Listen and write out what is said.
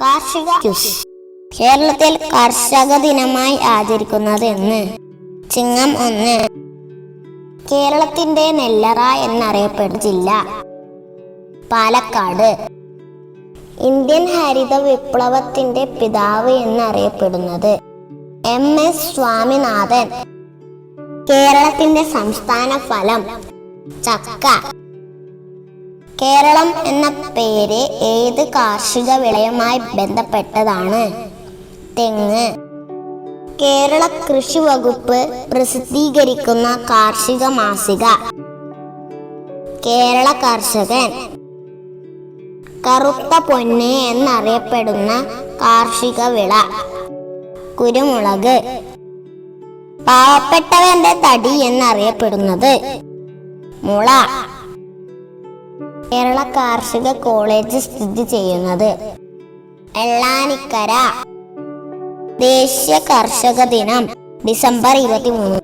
കാർഷിക കേരളത്തിൽ കർഷക ദിനമായി ആചരിക്കുന്നത് എന്ന്. ചിങ്ങം ഒന്ന്. കേരളത്തിന്റെ നെല്ലറ എന്നറിയപ്പെടുന്ന ജില്ല. പാലക്കാട്. ഇന്ത്യൻ ഹരിത വിപ്ലവത്തിന്റെ പിതാവ് എന്നറിയപ്പെടുന്നത് എം എസ് സ്വാമിനാഥൻ. കേരളത്തിന്റെ സംസ്ഥാന ഫലം ചക്ക. കേരളം എന്ന പേര് ഏത് കാർഷിക വിളയുമായി ബന്ധപ്പെട്ടതാണ്? തെങ്ങ്. കേരള കൃഷി വകുപ്പ് പ്രസിദ്ധീകരിക്കുന്ന കാർഷിക മാസിക. കേരള കർഷകൻ. കറുത്ത പൊന്ന് എന്നറിയപ്പെടുന്ന കാർഷിക വിള. കുരുമുളക്. പാവപ്പെട്ടവന്റെ തടി എന്നറിയപ്പെടുന്നത് മുള. കേരള കാർഷിക കോളേജ് സ്ഥിതി ചെയ്യുന്നത്? എള്ളാനിക്കര ദേശീയ കർഷക ദിനം ഡിസംബർ ഇരുപത്തിമൂന്ന്.